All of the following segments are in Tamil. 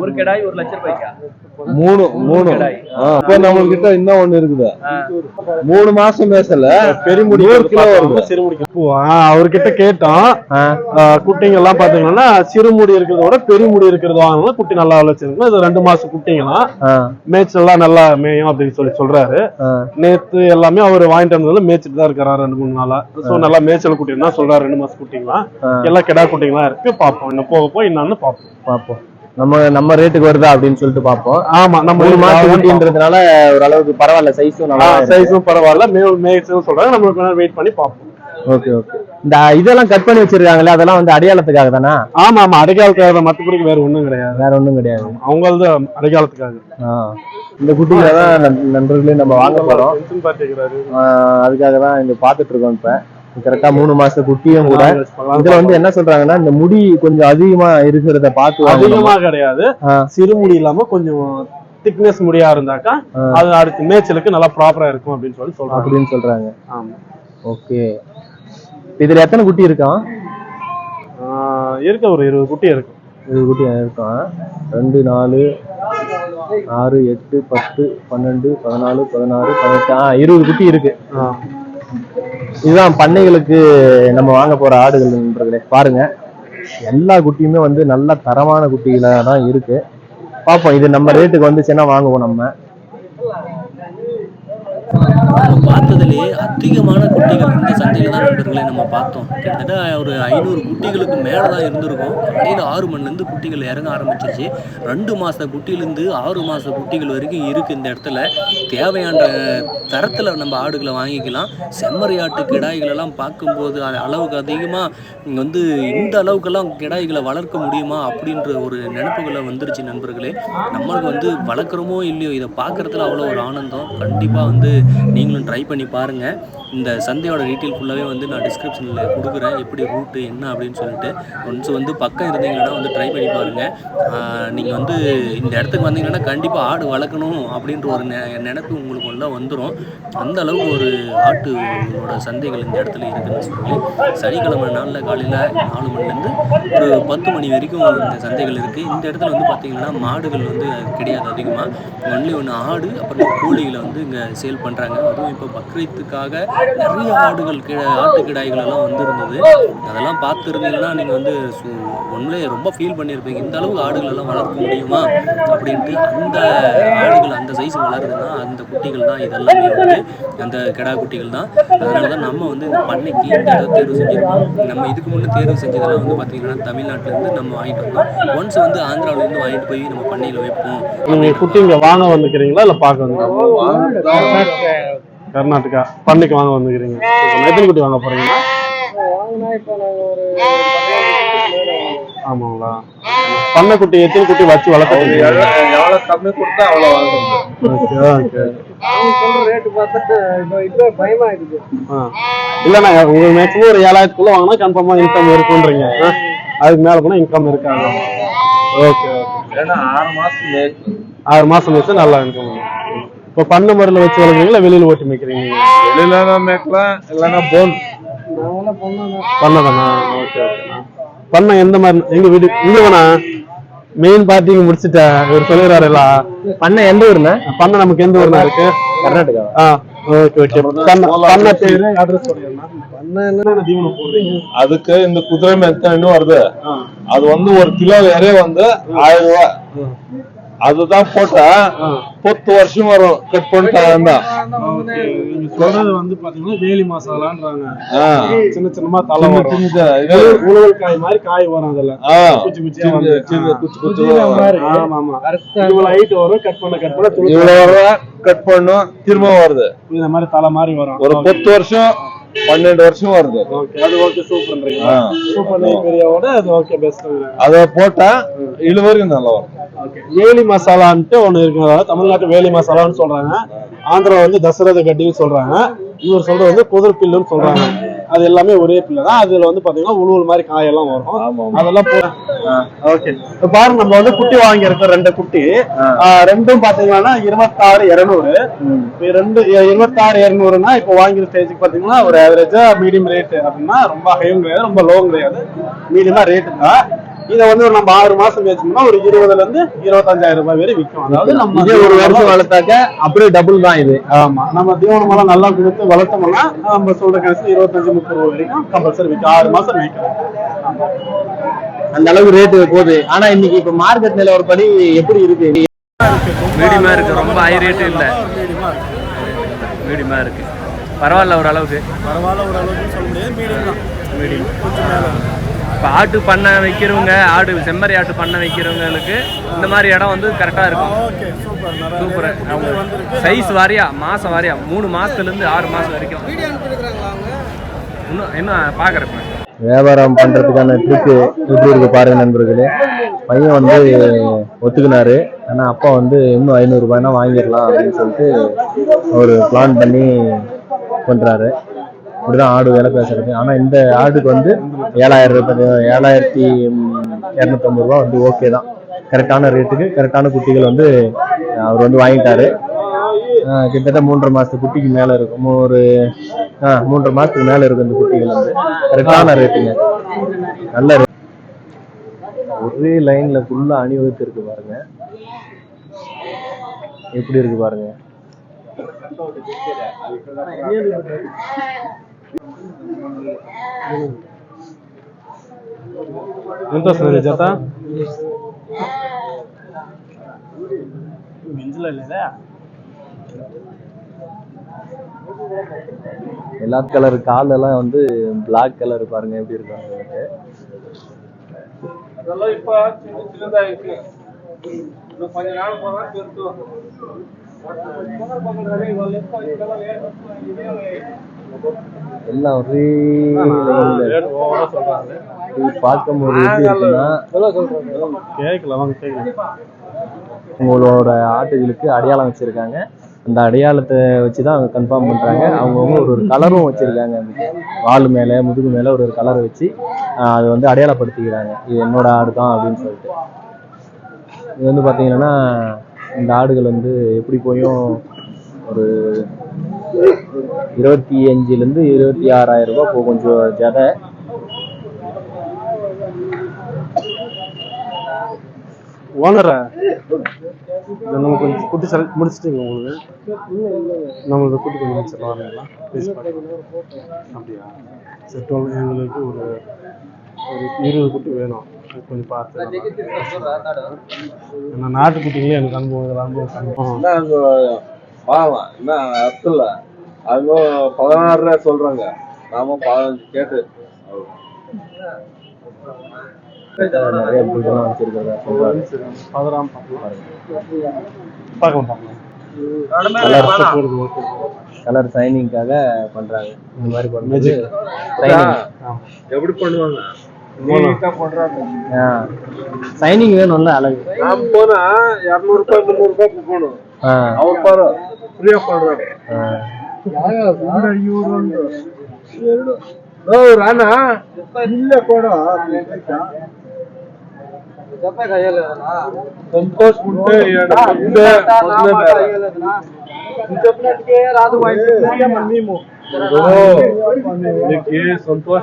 ஒரு கிடாய் ஒரு லட்சம் ரூபாய்க்கா? மூணு மூணு. இப்ப நம்ம கிட்ட இன்னும் ஒண்ணு இருக்குது. மூணு மாசம் பேசல. பெருமுடி நூறு கிலோ வருது. சிறுமுடி அவர்கிட்ட கேட்டோம். குட்டிங்க எல்லாம் பாத்தீங்கன்னா சிறுமுடி இருக்கிறத விட பெருமுடி இருக்கிறது வாங்கணும் குட்டி நல்லா வளர்ச்சிருக்கணும் இது ரெண்டு மாசம் குட்டிங்களாம் மேய்ச்சல் எல்லாம் நல்லா மேயும் அப்படின்னு சொல்லி சொல்றாரு. நேத்து எல்லாமே அவர் வாங்கிட்டு வந்ததுல மேய்ச்சிட்டு தான் இருக்காரு ரெண்டு மூணு நாளா. சோ நல்லா மேய்ச்சல் குட்டி தான் சொல்றாரு ரெண்டு மாசம் குட்டிங்களாம் எல்லாம் கிடா குட்டிங்களாம் இருக்கு. பாப்போம் இன்னும் போக போய் என்னன்னு பாப்போம் பார்ப்போம். நம்ம நம்ம ரேட்டுக்கு வருதா அப்படின்னு சொல்லிட்டு பார்ப்போம். ஆமா நம்ம மூணு மாசம் குட்டின்றது குட்டின்றதுனால ஓரளவுக்கு பரவாயில்ல சைஸும் நல்லா சைஸும் பரவாயில்ல மே மேய்ச்சல் சொல்றாங்க. நம்மளுக்கு வெயிட் பண்ணி பார்ப்போம். ஓகே ஓகே இந்த இதெல்லாம் கட் பண்ணி வச்சிருக்காங்களே அதெல்லாம் வந்து அடையாளத்துக்காக தானா? ஆமா ஆமா அடைக்காலத்துக்காக மத்தபடிக்கு வேற ஒண்ணும் கிடையாது. வேற ஒண்ணும் கிடையாது. அவங்களது அடைக்காலத்துக்காக ஆ. இந்த குட்டிகளை தான் நண்- நண்பர்களே நம்ம வாங்க போறோம். அதுக்காக தான் இங்க பாத்துட்டு இருக்கோம் இப்ப. கரெக்டா மூணு மாச குட்டியும் கூட. இதுல வந்து என்ன சொல்றாங்கன்னா இந்த முடி கொஞ்சம் அதிகமா இருக்கிறத பார்த்து வாங்கணும். அதிகமா கிடையாது. சிறுமுடி இல்லாம கொஞ்சம் திக்னஸ் முடியா இருந்தாக்கா. அது அடுத்து மேய்ச்சலுக்கு நல்லா ப்ராப்பரா இருக்கும் அப்படின்னு சொல்லி சொல்றாங்க. அப்படின்னு சொல்றாங்க. ஓகே. இதுல எத்தனை குட்டி இருக்கான் இருக்கு ஒரு இருபது குட்டி இருக்கு. இருபது குட்டி இருக்கான் ரெண்டு நாலு ஆறு எட்டு பத்து பன்னெண்டு பதினாலு பதினாறு பதினெட்டு ஆ இருபது குட்டி இருக்கு. இதுதான் பண்ணைகளுக்கு நம்ம வாங்க போற ஆடுகள் நண்பர்களே பாருங்க. எல்லா குட்டியுமே வந்து நல்ல தரமான குட்டிகளா தான் இருக்கு. பார்ப்போம் இது நம்ம ரேட்டுக்கு வந்துச்சுன்னா வாங்குவோம் நம்ம. நம்ம பார்த்ததுலேயே அதிகமான குட்டிகள் இந்த சந்தையில் தான் நண்பர்களே நம்ம பார்த்தோம். கிட்டத்தட்ட ஒரு ஐநூறு குட்டிகளுக்கு மேலே தான் இருந்திருக்கும். கடையில் ஆறு மணிலேருந்து குட்டிகள் இறங்க ஆரம்பிச்சிருச்சு. ரெண்டு மாத குட்டிலேருந்து ஆறு மாத குட்டிகள் வரைக்கும் இருக்குது இந்த இடத்துல. தேவையான தரத்தில் நம்ம ஆடுகளை வாங்கிக்கலாம். செம்மறியாட்டு ஆட்டு கிடாய்களெல்லாம் பார்க்கும்போது அளவுக்கு அதிகமாக வந்து இந்த அளவுக்கெல்லாம் கிடாய்களை வளர்க்க முடியுமா அப்படின்ற ஒரு நினைப்புகளை வந்துருச்சு நண்பர்களே. நம்மளுக்கு வந்து வளர்க்குறோமோ இல்லையோ இதை பார்க்குறதுல அவ்வளோ ஒரு ஆனந்தம். கண்டிப்பாக வந்து நீங்களும் ட்ரை பண்ணி பாருங்கள் இந்த சந்தையோட டீட்டெயில் ஃபுல்லாகவே வந்து நான் டிஸ்கிரிப்ஷனில் கொடுக்குறேன். எப்படி ரூட்டு என்ன அப்படின்னு சொல்லிட்டு. ஒன்ஸ் வந்து பக்கம் இருந்தீங்கன்னா வந்து ட்ரை பண்ணி பாருங்கள் நீங்கள் வந்து இந்த இடத்துக்கு வந்தீங்கன்னா கண்டிப்பாக ஆடு வளர்க்கணும் அப்படின்ற ஒரு நெ நினைப்பு உங்களுக்கு உள்ள வந்துடும் அந்த அளவுக்கு ஒரு ஆட்டுகளோட சந்தைகள் இந்த இடத்துல இருக்குதுன்னு சொல்லி. சனிக்கிழமை நாளில் காலையில் நாலு மணிலேருந்து ஒரு பத்து மணி வரைக்கும் இந்த சந்தைகள் இருக்குது இந்த இடத்துல வந்து பார்த்தீங்கன்னா மாடுகள் வந்து கிடையாது அதிகமாக ஒன்லி ஒன்று ஆடு அப்புறம் கோழிகளை வந்து இங்கே சேல் பண்ணுறாங்க அதுவும் இப்போ பக்ரீத்துக்காக நிறைய ஆடுகள் கிட ஆட்டு கிடாய்கள் எல்லாம் வந்திருந்தது. அதெல்லாம் பார்த்துருந்தீங்கன்னா நீங்கள் வந்து ஒன்லே ரொம்ப ஃபீல் பண்ணியிருப்பீங்க இந்த அளவுக்கு ஆடுகள் எல்லாம் வளர்க்க முடியுமா அப்படின்ட்டு அந்த ஆடுகள் அந்த சைஸ் வளருதுன்னா அந்த குட்டிகள் தான் இதெல்லாமே வந்து அந்த கிடா குட்டிகள் தான். அதனால தான் நம்ம வந்து இந்த பண்ணைக்கு இந்த இடத்த தேர்வு செஞ்சிருக்கோம். நம்ம இதுக்கு முன்னே தேர்வு செஞ்சதெல்லாம் வந்து பார்த்தீங்கன்னா தமிழ்நாட்டிலேருந்து நம்ம வாங்கிட்டு வந்தோம். ஒன்ஸ் வந்து ஆந்திராவிலேருந்து வாங்கிட்டு போய் நம்ம பண்ணையில் வைப்போம். நீங்க குட்டி இங்க வாங்க வந்துக்கிறீங்களா? இல்ல பார்க்க வந்துக்கிறீங்களா? கர்நாடகா பண்ணைக்கு வாங்க வந்துக்கிறீங்க. எத்தனை குட்டி வாங்க போறீங்களா ஆமாங்களா? பண்ணை குட்டி எத்தனை குட்டி வச்சு வளர்த்துறீங்க எவ்வளவு கம்மி கொடுத்தா அவ்வளவு. இல்லண்ணா உங்களுக்கு மேக்ஸிமம் ஒரு ஏழாயிரத்துக்குள்ள வாங்கினா கன்ஃபார்மா இன்கம் இருக்குன்றீங்க? அதுக்கு மேல போனா இன்கம் இருக்காது. Okay okay. ஏன்னா ஆறு மாசம் ஆறு மாசம் வச்சு நல்லா இன்கம் இப்போ பண்ணை முறையில் வச்சு வளர்க்குறீங்களா வெளியில ஓட்டி மேய்க்கிறீங்க? வெளியில மேய்க்கலாம் இல்லைன்னா போன். Okay okay. பண்ண எந்த மாதிரி எங்க வீடு இங்க வேணா மெயின் பார்ட்டிங்க முடிச்சுட்டேன் இவர் சொல்லிடுறாருல்ல பண்ணை எந்த ஊர்ல? பண்ண நமக்கு எந்த ஊர்ல இருக்கு? கர்நாடகா ஆ ஓகே ஓகே. பண்ண பண்ண பேரு? அட்ரஸ் சொல்லிடுறேன் பண்ண என்ன தீவனம் போடுறீங்க அதுக்கு இந்த குதிரை மெத்தன்னு வருது. அது வந்து ஒரு கிலோ இறைய வந்து ஆயிரம் ரூபாய். அதுதான் போட்டா பத்து வருஷம் வரும். கட் பண்ணிட்டா இருந்தா. நீங்க சொல்றது வந்து பாத்தீங்கன்னா வேலி மசாலான்றாங்க. சின்ன சின்னமா தலை உழவல் காய் மாதிரி காய் வரும் அதுல. குச்சி குச்சி. ஆமா ஆமா. இவ்வளவு ஹைட் வரும். கட் பண்ண கட் பண்ண இவ்வளவு வரும். கட் பண்ணும். திரும்ப வருது. இந்த மாதிரி தலை மாதிரி வரும். ஒரு பத்து வருஷம் பன்னெண்டு வருஷம் வருது. அது ஓகே சூப்பர்ன்றீங்க. சூப்பர் நெய் பெரியாவோட அது ஓகே பெஸ்ட் அத போட்டா இழுவரைக்கும் நல்லா வரும். வேலி மசாலான்ட்டு ஒண்ணு இருக்கு. அதாவது தமிழ்நாட்டு வேலி மசாலான்னு சொல்றாங்க. ஆந்திரா வந்து தசரத கட்டின்னு சொல்றாங்க. இவர் சொல்றது வந்து குதிர் பில்லுன்னு சொல்றாங்க. அது எல்லாமே ஒரே பில்லு தான். அதுல வந்து பாத்தீங்கன்னா உழுவல் மாதிரி காயெல்லாம் வரும். அதெல்லாம் ஓகே. பாருங்க நம்ம வந்து குட்டி வாங்கியிருக்கோம் ரெண்டு குட்டி. ரெண்டும் பாத்தீங்கன்னா இருபத்தாறு இருநூறு. ரெண்டு இருபத்தாறு இருநூறுனா இப்போ வாங்கிற ஸ்டேஜுக்கு பாத்தீங்கன்னா ஒரு ஆவரேஜா மீடியம் ரேட் அப்படின்னா ரொம்ப ஹையும் கிடையாது ரொம்ப லோவும் கிடையாது மீடியமா ரேட்டு தான். இதை வந்து ஒரு நம்ம ஆறு மாசம் வச்சோம்னா ஒரு இருபதுல இருந்து இருபத்தஞ்சாயிரம் ரூபாய் வரை விற்கும். அதாவது நம்ம இதே ஒரு வருஷம் வளர்த்தாக்க அப்படியே டபுள் தான் இது. ஆமா. நம்ம தீவனம் எல்லாம் நல்லா கொடுத்து வளர்த்தோம்னா நம்ம சொல்ற கடைசி இருபத்தஞ்சு முப்பது ரூபாய் வரைக்கும் கம்பல்சரி விற்கும். ஆறு மாசம் வைக்கலாம் அந்த அளவுக்கு ரேட்டு போகுது. ஆனா இன்னைக்கு இப்ப மார்க்கெட் நிலவரப்படி எப்படி இருக்கு? மீடியமா இருக்கு. ரொம்ப ஹை ரேட்டு இல்லை. மீடியமா இருக்கு. பரவாயில்ல ஓரளவுக்கு பரவாயில்ல ஒரு அளவுக்கு சொல்ல முடியாது. மீடியம் தான். மீடியம். இப்போ ஆட்டு பண்ணை வைக்கிறவங்க ஆடு செம்மறி ஆட்டு பண்ணை வைக்கிறவங்களுக்கு இந்த மாதிரி இடம் வந்து கரெக்டாக இருக்கும். Okay super. சூப்பர் அவங்க சைஸ் வாரியா மாசம் வாரியா மூணு மாசத்துலேருந்து ஆறு மாசம் வரைக்கும். இன்னும் இன்னும் பார்க்குறேன் வியாபாரம் பண்றதுக்கான ட்ரிக்கு எப்படி இருக்கு பாருங்க நண்பர்களே. பையன் வந்து ஒத்துக்கினாரு. ஆனா அப்பா வந்து இன்னும் ஐநூறு ரூபாய்னா வாங்கிடலாம் அப்படின்னு சொல்லிட்டு ஒரு பிளான் பண்ணி பண்றாரு இப்படிதான் ஆடு வேலை பேசுறது. ஆனா இந்த ஆடுக்கு வந்து ஏழாயிரம் ரூபாய் ஏழாயிரத்தி இரநூத்தம்பது ரூபா வந்து ஓகே தான். கரெக்டான ரேட்டுக்கு கரெக்டான குட்டிகள் வந்து அவர் வந்து வாங்கிட்டாரு. கிட்டத்தட்ட மூன்றரை மாசத்து குட்டிக்கு மேல இருக்கும். ஒரு ஆஹ் மூன்றரை மாசத்துக்கு மேல இருக்கும் இந்த குட்டிகள் வந்து. கரெக்டான ரேட்டுங்க நல்ல ரேட் ஒரே லைன்ல ஃபுல்லா அணிவகுத்து இருக்கு பாருங்க. எப்படி இருக்கு பாருங்க. ఎంత వస్తుంది జత గింజలు లేదా எல்லா கலர் கால் எல்லாம் வந்து பிளாக் கலர் பாருங்க எப்படி இருக்காங்க உங்களுக்கு. அதெல்லாம் இப்ப சின்ன சின்னதா இருக்கு இன்னும் கொஞ்ச நாள் போனா பெருசு எல்லாம் ஒரே பார்க்கும்போது எப்படி இருக்குன்னா கேட்கல வாங்க கேட்கல உங்களோட ஆட்டுகளுக்கு அடையாளம் வச்சிருக்காங்க. அந்த அடையாளத்தை வச்சு தான் அவங்க கன்ஃபார்ம் பண்றாங்க. அவங்கவுங்க ஒரு ஒரு கலரும் வச்சிருக்காங்க. வால் மேல முதுகு மேல ஒரு ஒரு கலரை வச்சு அது வந்து அடையாளப்படுத்திக்கிறாங்க. இது என்னோட ஆடு தான் அப்படின்னு சொல்லிட்டு. இது வந்து பாத்தீங்கன்னா இந்த ஆடுகள் வந்து எப்படி போயும் ஒரு இருபத்தி அஞ்சுல இருந்து இருபத்தி ஆறாயிரம் ரூபாய் போகும் கொஞ்சம் ஜதை ஓனரா நம்ம கொஞ்சம் குட்டி செலக்ட் முடிச்சிட்டீங்க உங்களுக்கு. நம்மளோட குட்டி கொஞ்சம் வரீங்களா பாருங்க. அப்படியா? சரி டுவெல் எங்களுக்கு ஒரு ஒரு இருபது குட்டி வேணும். கொஞ்சம் பார்த்து நான் நாட்டு குட்டிங்களே எனக்கு அனுபவம் இதில் அனுபவம்? அனுபவம் என்ன அர்த்தம் இல்ல. அவங்க பதினாறு ரூபா சொல்றாங்க. நாம பதினஞ்சு கேட்டு. நிறைய புல்டெல்லாம் வச்சிருக்கிறதா பதினாம் பார்க்கலாம் பார்க்கலாம். கலர் சைனிங்காக பண்றாங்க. இந்த மாதிரி பண்ணுறது. எப்படி பண்ணுவாங்க? சைனிங் வேணும்ல அழகு. நாம போனா இருநூறு ரூபாய் முந்நூறு ரூபாய்க்கு போகணும். ಇಲ್ಲೇ ಸಂತೋಷ್ ಮುಂದೆ ನೀವು ಸಂತೋಷ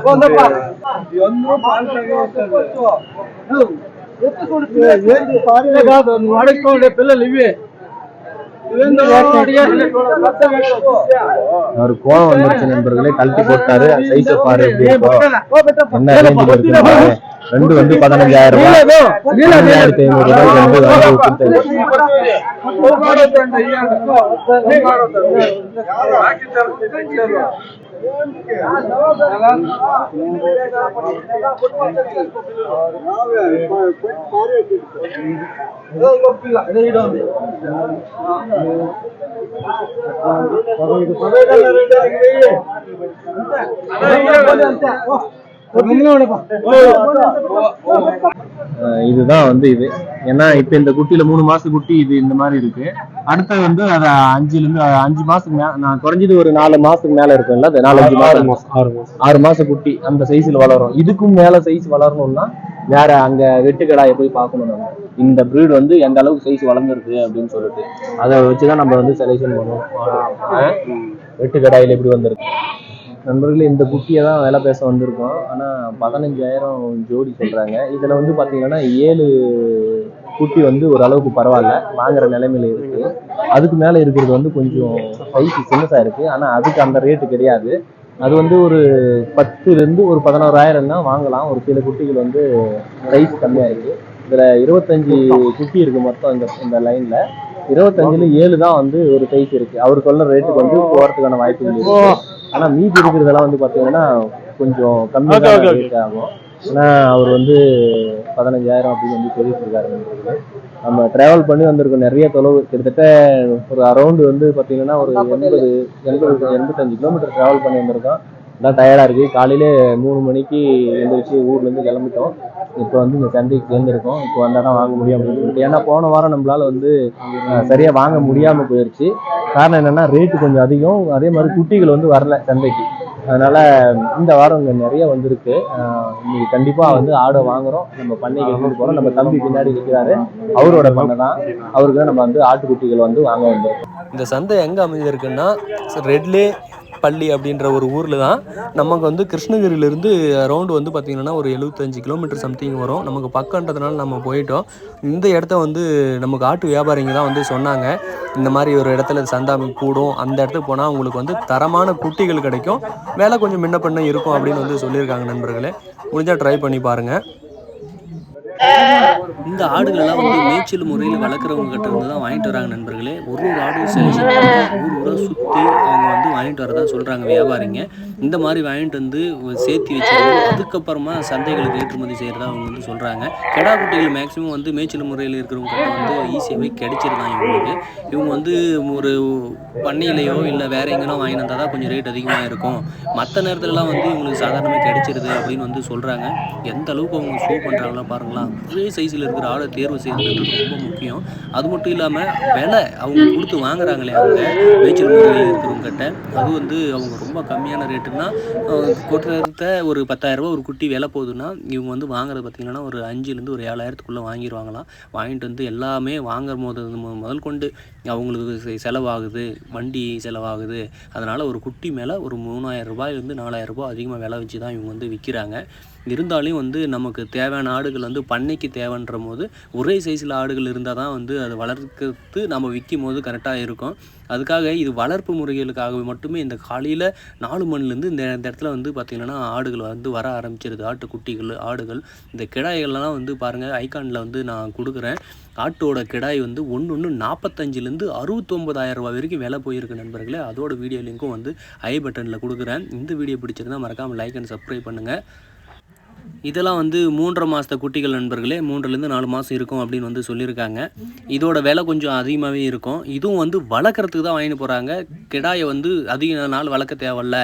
ಮಾಡಿಕೊಂಡೆ ಇವೆ. அவர் கோவம் வந்துருச்சு நண்பர்களே கழட்டி போட்டாரு. சைஸ பாரு என்ன ரேஞ்சில் இருக்கு ரெண்டு வந்து பதினஞ்சாயிரம் ரூபாய். பதினஞ்சாயிரத்தி ஐநூறு ரூபாய் ரெண்டு வாங்கி கொடுத்தாரு அஹ் இதுதான் வந்து இது. ஏன்னா இப்ப இந்த குட்டியில மூணு மாச குட்டி இது இந்த மாதிரி இருக்கு. அடுத்தது வந்து அது அஞ்சுல இருந்து அஞ்சு மாசத்துக்கு மேல நான் குறைஞ்சது ஒரு நாலு மாசத்துக்கு மேல இருக்கும்ல அது நாலஞ்சு ஆறு மாசம் ஆறு மாசம். ஆறு மாச குட்டி அந்த சைஸ்ல வளரும். இதுக்கும் மேல சைஸ் வளரணும்னா வேற அங்க வெட்டுக்கடாயை போய் பார்க்கணும் நம்ம. இந்த breed வந்து எந்த அளவுக்கு சைஸ் வளர்ந்துருக்கு அப்படின்னு சொல்லிட்டு. அதை வச்சுதான் நம்ம வந்து செலெக்ஷன் பண்ணுவோம். வெட்டுக்கடாயில எப்படி வந்திருக்கு? நண்பர்களே இந்த குட்டியை தான் வேலை பேச வந்திருக்கோம். ஆனால் பதினஞ்சாயிரம் ஜோடி சொல்கிறாங்க இதில் வந்து பார்த்தீங்கன்னா ஏழு குட்டி வந்து ஓரளவுக்கு பரவாயில்ல. வாங்குற நிலைமையில இருக்கு. அதுக்கு மேலே இருக்கிறது வந்து கொஞ்சம் சைஸ் சின்னதாக இருக்கு. ஆனால் அதுக்கு அந்த ரேட்டு கிடையாது. அது வந்து ஒரு பத்துலேருந்து ஒரு பதினோராயிரம் தான் வாங்கலாம். ஒரு சில குட்டிகள் வந்து சைஸ் கம்மியாக இருக்குது இதில் இருபத்தஞ்சி குட்டி இருக்கு மொத்தம் இந்த இந்த லைனில் இருபத்தஞ்சில் ஏழு தான் வந்து ஒரு சைஸ் இருக்கு. அவர் சொல்ற ரேட்டுக்கு வந்து போறதுக்கான வாய்ப்புகள் இருக்கு. ஆனா மீதி இருக்கிறதெல்லாம் வந்து பாத்தீங்கன்னா கொஞ்சம் கம்மியாக okay. ரேட் ஆகும் ஆனா அவர் வந்து பதினஞ்சாயிரம் அப்படின்னு வந்து சொல்லிட்டு இருக்காரு. நம்ம டிராவல் பண்ணி வந்திருக்கோம் நிறைய தொலைவு கிட்டத்தட்ட ஒரு அரௌண்ட் வந்து பாத்தீங்கன்னா ஒரு எண்பது எண்பது எண்பத்தஞ்சு கிலோமீட்டர் டிராவல் பண்ணி வந்திருக்கோம் எல்லாம் டயர்டாக இருக்குது காலையில் மூணு மணிக்கு எழுந்திரிச்சு ஊர்லேருந்து கிளம்பிட்டோம். இப்போ வந்து இந்த சந்தைக்கு சேர்ந்துருக்கோம். இப்போ வந்தால் தான் வாங்க முடியும் அப்படின்னு சொல்லிட்டு ஏன்னா போன வாரம் நம்மளால் வந்து சரியாக வாங்க முடியாமல் போயிடுச்சு காரணம் என்னென்னா ரேட்டு கொஞ்சம் அதிகம். அதே மாதிரி குட்டிகள் வந்து வரல சந்தைக்கு. அதனால் இந்த வாரம் இங்கே நிறைய வந்திருக்கு. இன்னைக்கு கண்டிப்பாக வந்து ஆடை வாங்குகிறோம் நம்ம பண்ணைக்கு கொண்டு போகிறோம் நம்ம தம்பி பின்னாடி நிற்கிறாரு அவரோட பண்ணை தான். அவருக்கு தான் நம்ம வந்து ஆட்டுக்குட்டிகள் வந்து வாங்க வந்திருக்கோம். இந்த சந்தை எங்கே அமைஞ்சிருக்குன்னா ரெட்லே பள்ளி அப்படின்ற ஒரு ஊரில் தான். நமக்கு வந்து கிருஷ்ணகிரியிலேருந்து ரவுண்டு வந்து பார்த்திங்கன்னா ஒரு எழுபத்தஞ்சு கிலோமீட்டர் சம்திங் வரும். நமக்கு பக்கன்றதுனால நம்ம போயிட்டோம். இந்த இடத்த வந்து நமக்கு ஆட்டு வியாபாரிங்க தான் வந்து சொன்னாங்க. இந்த மாதிரி ஒரு இடத்துல சந்தா கூடும். அந்த இடத்துக்கு போனால் உங்களுக்கு வந்து தரமான குட்டிகள் கிடைக்கும். வேலை கொஞ்சம் முன்ன பின்ன இருக்கும் அப்படின்னு வந்து சொல்லியிருக்காங்க நண்பர்களே. முடிஞ்சால் ட்ரை பண்ணி பாருங்கள் இந்த ஆடுகளெல்லாம் வந்து மேய்ச்சல் முறையில் வளர்க்குறவங்க கிட்ட இருந்து தான் வாங்கிட்டு வராங்க நண்பர்களே. ஒரு ஒரு ஆடு செலெக்ஷன் ஊர் ஊராக சுற்றி அவங்க வந்து வாங்கிட்டு வரதா சொல்கிறாங்க வியாபாரிங்க. இந்த மாதிரி வாங்கிட்டு வந்து சேர்த்து வச்சுருந்து அதுக்கப்புறமா சந்தைகளுக்கு ஏற்றுமதி செய்கிறதா அவங்க வந்து சொல்கிறாங்க கெடா குட்டிகள் மேக்ஸிமம் வந்து மேய்ச்சல் முறையில் இருக்கிறவங்க கிட்ட வந்து ஈஸியாகவே கிடைச்சிருதான் இவங்களுக்கு. இவங்க வந்து ஒரு பண்ணையிலையோ இல்லை வேற எங்கேனா வாங்கிட்டு வந்தால் தான் கொஞ்சம் ரேட் அதிகமாக இருக்கும். மற்ற நேரத்துலலாம் வந்து இவங்களுக்கு சாதாரணமாக கிடைச்சிருது அப்படின்னு வந்து சொல்கிறாங்க எந்த அளவுக்கு அவங்க ஷோ பண்ணுறாங்களா பாருங்களா ஒரே சைஸில் இருக்கிற ஆடை தேர்வு செய்யறது ரொம்ப முக்கியம். அது மட்டும் இல்லாமல் விலை அவங்க கொடுத்து வாங்குறாங்களே அவங்க மேய்ச்சல் முறையில் இருக்கிறவங்க கிட்ட அது வந்து அவங்க ரொம்ப கம்மியான ரேட்டுன்னா கொட்டுறத ஒரு பத்தாயிரரூபா ஒரு குட்டி விலை போகுதுன்னா இவங்க வந்து வாங்குறது பார்த்திங்கன்னா ஒரு அஞ்சுலேருந்து ஒரு ஏழாயிரத்துக்குள்ளே வாங்கிடுவாங்களாம் வாங்கிட்டு வந்து எல்லாமே வாங்குற போது முதல் கொண்டு அவங்களுக்கு செ- செலவாகுது வண்டி செலவாகுது. அதனால் ஒரு குட்டி மேலே ஒரு மூணாயிரம் ரூபாயிலேருந்து நாலாயிரம் ரூபாய் அதிகமாக விலை வச்சு தான் இவங்க வந்து விற்கிறாங்க இருந்தாலும் வந்து நமக்கு தேவையான ஆடுகள் வந்து பண்ணைக்கு தேவைன்ற போது ஒரே சைஸில் ஆடுகள் இருந்தால் தான் வந்து அதை வளர்க்கிறது நம்ம விற்கும் போது கரெக்டாக இருக்கும். அதுக்காக இது வளர்ப்பு முறைகளுக்காக மட்டுமே இந்த காலையில் நாலு மணிலேருந்து இந்த இந்த இடத்துல வந்து பார்த்திங்கன்னா ஆடுகள் வந்து வர ஆரம்பிச்சிருது. ஆட்டுக்குட்டிகள் ஆடுகள். இந்த கிடாய்கள்லாம் வந்து பாருங்கள் ஐகானில் வந்து நான் கொடுக்குறேன். ஆட்டோட கிடாய் வந்து ஒன்று ஒன்று நாற்பத்தஞ்சிலேருந்து அறுபத்தொம்பதாயிரம் ரூபாய் வரைக்கும் விலை போயிருக்கு நண்பர்களே. அதோட வீடியோ லிங்க்கும் வந்து ஐ பட்டனில் கொடுக்குறேன். இந்த வீடியோ பிடிச்சிருந்தா மறக்காமல் லைக் அண்ட் சப்ஸ்கிரைப் பண்ணுங்கள் இதெல்லாம் வந்து மூன்றரை மாதத்த குட்டிகள் நண்பர்களே மூன்றுலேருந்து நாலு மாதம் இருக்கும் அப்படின்னு வந்து சொல்லியிருக்காங்க. இதோட விலை கொஞ்சம் அதிகமாகவே இருக்கும். இதுவும் வந்து வளர்க்குறதுக்கு தான் வாங்கிட்டு போகிறாங்க கிடாயை வந்து அதிக நாள் வளர்க்க தேவையில்ல.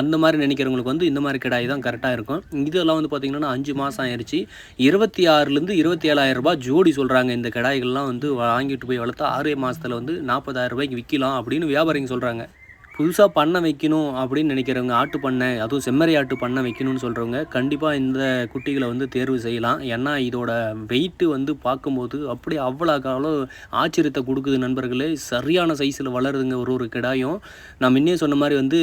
அந்த மாதிரி நினைக்கிறவங்களுக்கு வந்து இந்த மாதிரி கிடாய் தான் கரெக்டாக இருக்கும். இதெல்லாம் வந்து பார்த்திங்கன்னா அஞ்சு மாதம் ஆயிடுச்சு இருபத்தி ஆறுலேருந்து இருபத்தி ஏழாயிரம் ரூபாய் ஜோடி சொல்கிறாங்க இந்த கிடாய்கள்லாம் வந்து வாங்கிட்டு போய் வளர்த்தா ஆறே மாதத்தில் வந்து நாற்பதாயிரம் ரூபாய்க்கு விற்கலாம் அப்படின்னு வியாபாரிங்க சொல்கிறாங்க புதுசாக பண்ணை வைக்கணும் அப்படின்னு நினைக்கிறவங்க ஆட்டு பண்ணை அதுவும் செம்மறி ஆட்டு பண்ணை வைக்கணும்னு சொல்கிறவங்க கண்டிப்பாக இந்த குட்டிகளை வந்து தேர்வு செய்யலாம். ஏன்னா இதோட வெயிட்டு வந்து பார்க்கும்போது அப்படியே அவ்வளோ காலம் ஆச்சரியத்தை கொடுக்குது நண்பர்களே. சரியான சைஸில் வளருதுங்க ஒரு ஒரு கிடாயும். நான் முன்னே சொன்ன மாதிரி வந்து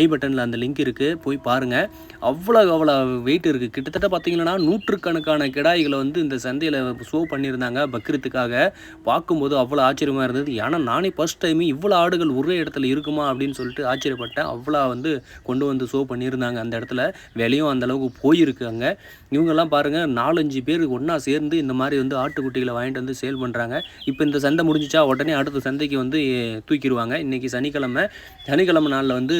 ஐ பட்டனில் அந்த லிங்க் இருக்குது போய் பாருங்கள் அவ்வளோ அவ்வளோ வெயிட் இருக்குது கிட்டத்தட்ட பார்த்தீங்கன்னா நூற்றுக்கணக்கான கிடாய்களை வந்து இந்த சந்தையில் ஷோ பண்ணியிருந்தாங்க பக்ரீத்துக்காக. பார்க்கும்போது அவ்வளோ ஆச்சரியமாக இருந்தது. ஏன்னா நானே ஃபஸ்ட் டைம் இவ்வளோ ஆடுகள் ஒரே இடத்துல இருக்குமா அப்படின்னு சொல்லிட்டு ஆச்சரியப்பட்டேன். அவ்வளோ வந்து கொண்டு வந்து ஷோ பண்ணியிருந்தாங்க அந்த இடத்துல. விலையும் அந்தளவுக்கு போயிருக்காங்க போயிருக்கு அங்கே. இவங்கெல்லாம் பாருங்கள் நாலஞ்சு பேர் ஒன்றா சேர்ந்து இந்த மாதிரி வந்து ஆட்டுக்குட்டிகளை வாங்கிட்டு வந்து சேல் பண்ணுறாங்க இப்போ இந்த சந்தை முடிஞ்சிச்சா உடனே அடுத்த சந்தைக்கு வந்து தூக்கிடுவாங்க. இன்றைக்கி சனிக்கிழமை சனிக்கிழமை நாளில் வந்து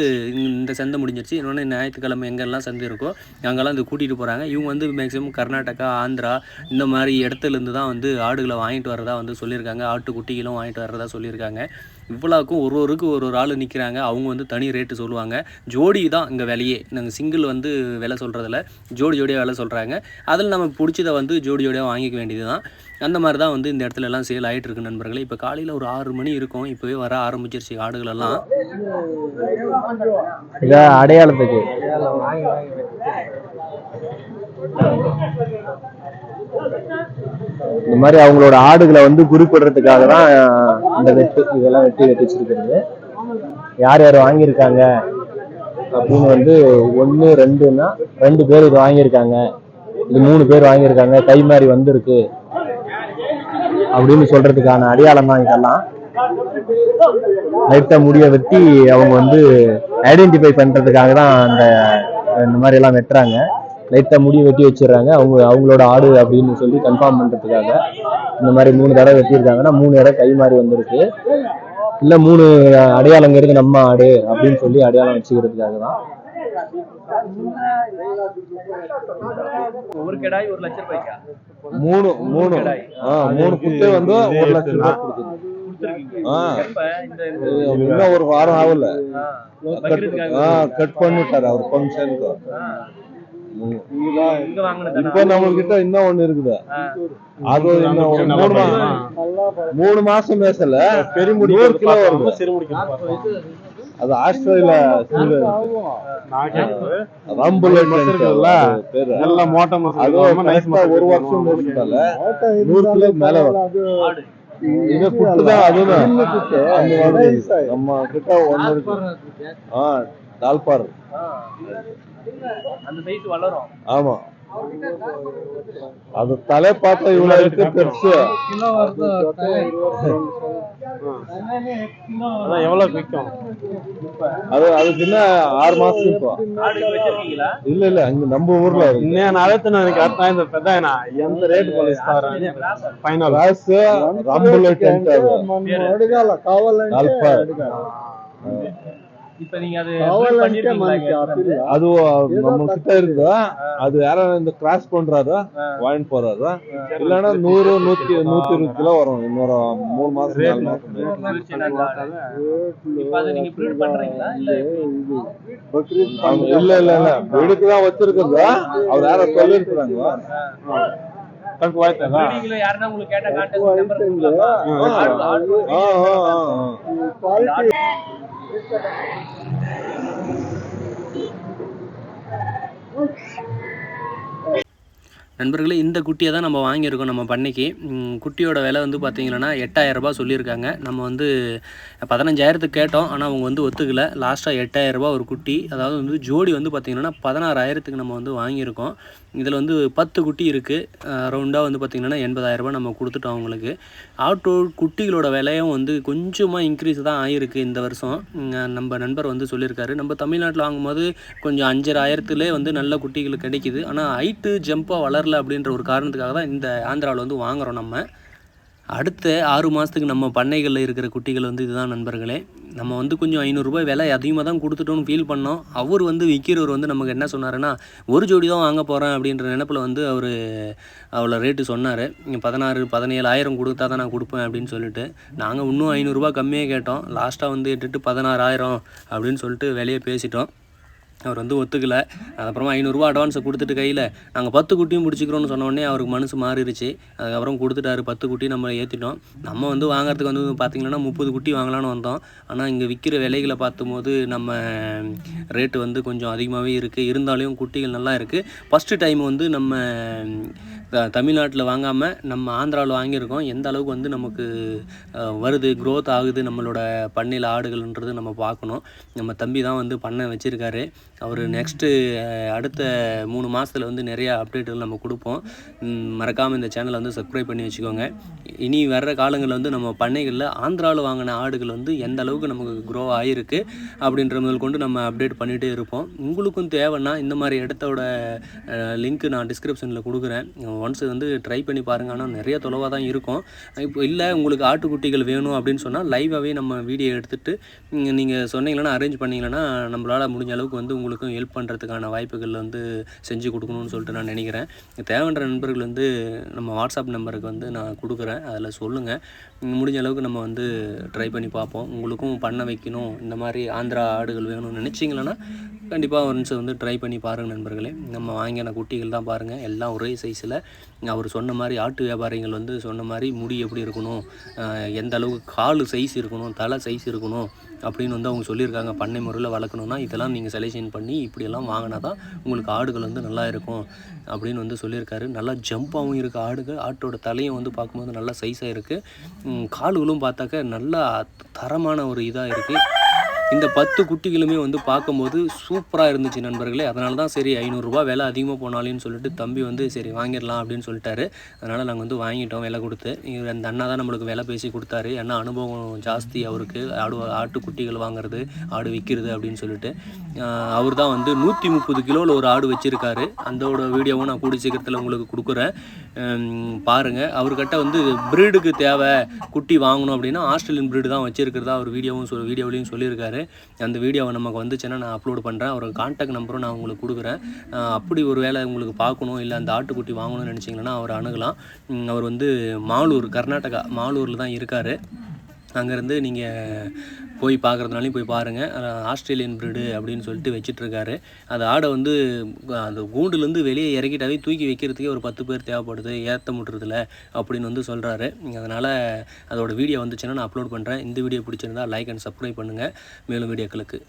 இந்த சந்தை முடிஞ்சிருச்சு. இன்னொன்று ஞாயிற்றுக்கிழமை எங்கெல்லாம் சந்தை இருக்கோ அங்கெல்லாம் இது கூட்டிகிட்டு போகிறாங்க இவங்க வந்து மேக்ஸிமம் கர்நாடகா ஆந்திரா இந்த மாதிரி இடத்துலேருந்து தான் வந்து ஆடுகளை வாங்கிட்டு வரதா வந்து சொல்லியிருக்காங்க. ஆட்டுக்குட்டிகளும் வாங்கிட்டு வரதா சொல்லியிருக்காங்க. இவ்வளோக்கும் ஒரு ஒருக்கு ஒரு ஒரு ஆள் நிற்கிறாங்க அவங்க வந்து தனி ரேட்டு சொல்லுவாங்க. ஜோடி தான் இங்கே விலையே. நாங்கள் சிங்கிள் வந்து விலை சொல்கிறதில்ல ஜோடி ஜோடியாக விலை சொல்கிறாங்க அதில் நம்ம பிடிச்சதை வந்து ஜோடி ஜோடியாக வாங்கிக்க வேண்டியது தான் அந்த மாதிரி தான் வந்து இந்த இடத்துல எல்லாம் சேல் ஆகிட்டு இருக்கு நண்பர்களே. இப்போ காலையில் ஒரு ஆறு மணி இருக்கும். இப்போவே வர ஆரம்பிச்சிருச்சு ஆடுகள் எல்லாம் அடையாளத்துக்கு. இந்த மாதிரி அவங்களோட ஆடுகளை வந்து குறிப்பிடுறதுக்காக தான் இந்த வெட்டு இதெல்லாம் வெட்டி வெட்டி வச்சிருக்கிறது யார் யார் வாங்கியிருக்காங்க அப்படின்னு வந்து ஒன்று ரெண்டுன்னா ரெண்டு பேர் இது வாங்கியிருக்காங்க. இது மூணு பேர் வாங்கியிருக்காங்க. கை மாதிரி வந்திருக்கு. அப்படின்னு சொல்றதுக்கான அடையாளம் தான் இதெல்லாம் லைட்டா முடிய வெட்டி அவங்க வந்து ஐடென்டிஃபை பண்றதுக்காக தான் அந்த இந்த மாதிரி எல்லாம் வெட்டுறாங்க. லைட்டா முடிய வெட்டி வச்சிடுறாங்க. அவங்க அவங்களோட ஆடு அப்படின்னு சொல்லி கன்ஃபார்ம் பண்றதுக்காக இந்த மாதிரி மூணு தடவை வெட்டியிருக்காங்கன்னா மூணு தடவை கை மாதிரி வந்திருக்கு. இல்ல மூணு அடையாளங்கிறது நம்ம ஆடு அப்படின்னு சொல்லி அடையாளம் வச்சுக்கிறதுக்காக தான். கிடாய் ஒரு லட்சம் ரூபாய்க்கா? மூணு மூணு. மூணு குட்டை வந்து ஒரு லட்சம் ரூபாய் இன்னும் ஒரு வாரம் ஆகல. கட் பண்ணிட்டாரு அவர் ஃபங்க்ஷனுக்கு இப்போ நம்ம கிட்ட இன்னும் ஒண்ணு இருக்குது? அது இன்னும் மூணு மாசம் மூணு மாசம் மேசல பெருமுடி கிலோ வருது. அது ஆஸ்திரேலியா நல்ல மோட்டை மசாலா அது ஒரு வருஷம் நூறு கிலோ மேல வரும். இது குட்டு தான் அதுதான். நம்ம கிட்ட ஒண்ணு இருக்கு. ஆ டால்பார் அந்த சைஸ் வளரும் ஆமா. அது தலை பார்த்தா இவ்வளவு இருக்கு பெருசு. எவ்வளவு விற்கும் அது அதுக்கு என்ன ஆறு மாசம் இப்போ இல்ல இல்ல அங்க நம்ம ஊர்ல இன்னும் அழைத்து எனக்கு அர்த்தம் எந்த ரேட் பைனல் இப்ப நீங்க இந்த கிராஸ் பண்றாரோ? வாங்கிட்டு போறாரோ? நூறு நூத்தி இருபது கிலோ வரும். இன்னொரு மூணு மாசம் நாலு மாசம். இல்ல அவர் யாரோ நண்பர்களே இந்த குட்டியை தான் நம்ம வாங்கியிருக்கோம் நம்ம பண்ணைக்கு. குட்டியோட விலை வந்து பார்த்தீங்கன்னா எட்டாயிரம் ரூபாய் சொல்லியிருக்காங்க. நம்ம வந்து பதினஞ்சாயிரத்துக்கு கேட்டோம் ஆனால் அவங்க வந்து ஒத்துக்கலை. லாஸ்ட்டாக எட்டாயிரம் ரூபாய் ஒரு குட்டி. அதாவது வந்து ஜோடி வந்து பார்த்தீங்கன்னா பதினாறாயிரத்துக்கு நம்ம வந்து வாங்கியிருக்கோம். இதில் வந்து பத்து குட்டி இருக்குது ரவுண்டாக வந்து பார்த்திங்கன்னா எண்பதாயிரம் ரூபாய் நம்ம கொடுத்துட்டோம் அவங்களுக்கு. ஆட்டோ குட்டிகளோட விலையும் வந்து கொஞ்சமாக இன்க்ரீஸ் தான் ஆகிருக்கு இந்த வருஷம். நம்ம நண்பர் வந்து சொல்லியிருக்காரு. நம்ம தமிழ்நாட்டில் வாங்கும்போது கொஞ்சம் அஞ்சராயிரத்துலேயே வந்து நல்ல குட்டிகள் கிடைக்கிது. ஆனால் ஹைட்டு ஜம்ப்பாக வளரல அப்படின்ற ஒரு காரணத்துக்காக தான் இந்த ஆந்திராவில் வந்து வாங்குறோம் நம்ம. அடுத்த ஆறு மாதத்துக்கு நம்ம பண்ணைகளில் இருக்கிற குட்டிகள் வந்து இதுதான் நண்பர்களே. நம்ம வந்து கொஞ்சம் ஐநூறுரூபா விலை அதிகமாக தான் கொடுத்துட்டோம்னு ஃபீல் பண்ணோம். அவர் வந்து விற்கிறவர் வந்து நமக்கு என்ன சொன்னாருன்னா ஒரு ஜோடி தான் வாங்க போகிறேன் அப்படின்ற நினப்பில் வந்து அவர் அவ்வளோ ரேட்டு சொன்னார். பதினாறு பதினேழாயிரம் கொடுத்தா தான் நான் கொடுப்பேன் அப்படின்னு சொல்லிட்டு நாங்கள் இன்னும் ஐநூறுரூபா கம்மியாக கேட்டோம். லாஸ்ட்டாக வந்து எட்டுட்டு பதினாறாயிரம் அப்படின்னு சொல்லிட்டு விலையை பேசிட்டோம். அவர் வந்து ஒத்துக்கலை. அதுக்கப்புறமா ஐநூறுரூவா அட்வான்ஸை கொடுத்துட்டு கையில் நாங்கள் பத்து குட்டியும் பிடிச்சிக்கிறோன்னு சொன்ன உடனே அவருக்கு மனசு மாறிடுச்சு. அதுக்கப்புறம் கொடுத்துட்டாரு பத்து குட்டி நம்ம ஏற்றிட்டோம் நம்ம வந்து வாங்குறதுக்கு வந்து பார்த்திங்கன்னா முப்பது குட்டி வாங்கலான்னு வந்தோம். ஆனால் இங்கே விற்கிற விலைகளை பார்த்தும்போது நம்ம ரேட்டு வந்து கொஞ்சம் அதிகமாகவே இருக்குது இருந்தாலும் குட்டிகள் நல்லா இருக்குது ஃபஸ்ட்டு டைம் வந்து நம்ம தமிழ்நாட்டில் வாங்காமல் நம்ம ஆந்திராவில் வாங்கியிருக்கோம். எந்த அளவுக்கு வந்து நமக்கு வருது க்ரோத் ஆகுது நம்மளோட பண்ணையில் ஆடுகள்ன்றது நம்ம பார்க்கணும். நம்ம தம்பி தான் வந்து பண்ணை வச்சுருக்காரு. அவர் நெக்ஸ்ட்டு அடுத்த மூணு மாதத்தில் வந்து நிறையா அப்டேட்டுகள் நம்ம கொடுப்போம். மறக்காமல் இந்த சேனலை வந்து சப்ஸ்கிரைப் பண்ணி வச்சுக்கோங்க. இனி வர்ற காலங்களில் வந்து நம்ம பண்ணைகளில் ஆந்திராவில் வாங்கின ஆடுகள் வந்து எந்த அளவுக்கு நமக்கு க்ரோ ஆகிருக்கு அப்படின்ற முதல் கொண்டு நம்ம அப்டேட் பண்ணிகிட்டே இருப்போம். உங்களுக்கும் தேவைன்னா இந்த மாதிரி இடத்தோட லிங்க்கு நான் டிஸ்கிரிப்ஷனில் கொடுக்குறேன். ஒன்ஸ் வந்து ட்ரை பண்ணி பாருங்கள் ஆனால் நிறைய தொலைவாக தான் இருக்கும். இப்போ இல்லை உங்களுக்கு ஆட்டுக்குட்டிகள் வேணும் அப்படின்னு சொன்னால் லைவாகவே நம்ம வீடியோ எடுத்துகிட்டு நீங்கள் சொன்னீங்கன்னா அரேஞ்ச் பண்ணீங்கன்னா நம்மளால் முடிஞ்ச அளவுக்கு வந்து உங்களுக்கும் ஹெல்ப் பண்ணுறதுக்கான வாய்ப்புகள் வந்து செஞ்சு கொடுக்கணும்னு சொல்லிட்டு நான் நினைக்கிறேன். தேவைன்ற நண்பர்கள் வந்து நம்ம வாட்ஸ்அப் நம்பருக்கு வந்து நான் கொடுக்குறேன். அதில் சொல்லுங்கள் முடிஞ்ச அளவுக்கு நம்ம வந்து ட்ரை பண்ணி பார்ப்போம். உங்களுக்கும் பண்ண வைக்கணும். இந்த மாதிரி ஆந்திரா ஆடுகள் வேணும்னு நினச்சிங்களன்னா கண்டிப்பாக ஒன்ஸ் வந்து ட்ரை பண்ணி பாருங்கள் நண்பர்களே. நம்ம வாங்கின குட்டிகள் தான் பாருங்கள் எல்லாம் ஒரே சைஸில் அவர் சொன்ன மாதிரி ஆட்டு வியாபாரிகள் வந்து சொன்ன மாதிரி முடி எப்படி இருக்கணும் எந்த அளவுக்கு கால் சைஸ் இருக்கணும் தலை சைஸ் இருக்கணும் அப்படின்னு வந்து அவங்க சொல்லியிருக்காங்க. பண்ணை முறையில் வளர்க்கணுன்னா இதெல்லாம் நீங்கள் செலெக்ஷன் பண்ணி இப்படியெல்லாம் வாங்கினா தான் உங்களுக்கு ஆடுகள் வந்து நல்லா இருக்கும் அப்படின்னு வந்து சொல்லியிருக்காரு. நல்லா ஜம்ப்பாகவும் இருக்குது ஆடுகள். ஆட்டோட தலையும் வந்து பார்க்கும்போது நல்லா சைஸாக இருக்குது கால்களும் பார்த்தாக்க நல்லா தரமான ஒரு இதாக இருக்குது இந்த பத்து குட்டிகளுமே வந்து பார்க்கும்போது சூப்பராக இருந்துச்சு நண்பர்களே. அதனால தான் சரி ஐநூறுரூவா விலை அதிகமாக போனாலேன்னு சொல்லிட்டு தம்பி வந்து சரி வாங்கிடலாம் அப்படின்னு சொல்லிட்டாரு. அதனால் நாங்கள் வந்து வாங்கிட்டோம் விலை கொடுத்து. இவர் அந்த அண்ணா தான் நம்மளுக்கு விலை பேசி கொடுத்தாரு. ஏன்னா அனுபவம் ஜாஸ்தி அவருக்கு. ஆடு ஆட்டுக்குட்டிகள் வாங்குறது ஆடு விற்கிறது அப்படின்னு சொல்லிட்டு. அவர் தான் வந்து நூற்றி முப்பது கிலோவில் ஒரு ஆடு வச்சுருக்காரு. அந்தோட வீடியோவும் நான் கூடிய சீக்கிரத்தில் உங்களுக்கு கொடுக்குறேன். பாருங்கள் அவர்கிட்ட வந்து ப்ரீடுக்கு தேவை குட்டி வாங்கணும் அப்படின்னா ஆஸ்திரேலியன் ப்ரீடு தான் வச்சுருக்கிறதா அவர் வீடியோவும் சொல் வீடியோவிலையும் சொல்லியிருக்காரு. அந்த வீடியோவை நமக்கு வந்துச்சுன்னா நான் அப்லோட் பண்ணுறேன் அவர் கான்டாக்ட் நம்பரும் நான் உங்களுக்கு கொடுக்குறேன். அப்படி ஒரு வேளை உங்களுக்கு பார்க்கணும். இல்லை அந்த ஆட்டுக்குட்டி வாங்கணும்னு நினச்சிங்கன்னா அவர் அணுகலாம். அவர் வந்து மாலூர் கர்நாடகா மாலூரில் தான் இருக்கார். அங்கேருந்து நீங்கள் போய் பார்க்குறதுனாலையும் போய் பாருங்கள் ஆஸ்திரேலியன் ப்ரீடு அப்படின்னு சொல்லிட்டு வச்சிட்ருக்காரு. அந்த ஆடை வந்து அந்த கூண்டுலேருந்து வெளியே இறக்கிட்டாவே தூக்கி வைக்கிறதுக்கே ஒரு பத்து பேர் தேவைப்படுது. ஏற்ற முட்டுறதில்ல அப்படின்னு வந்து சொல்கிறாரு அதனால் அதோட வீடியோ வந்துச்சுன்னா நான் அப்லோட் பண்ணுறேன் இந்த வீடியோ பிடிச்சிருந்தா லைக் அண்ட் சப்ஸ்கிரைப் பண்ணுங்கள் மேலும் வீடியோக்களுக்கு.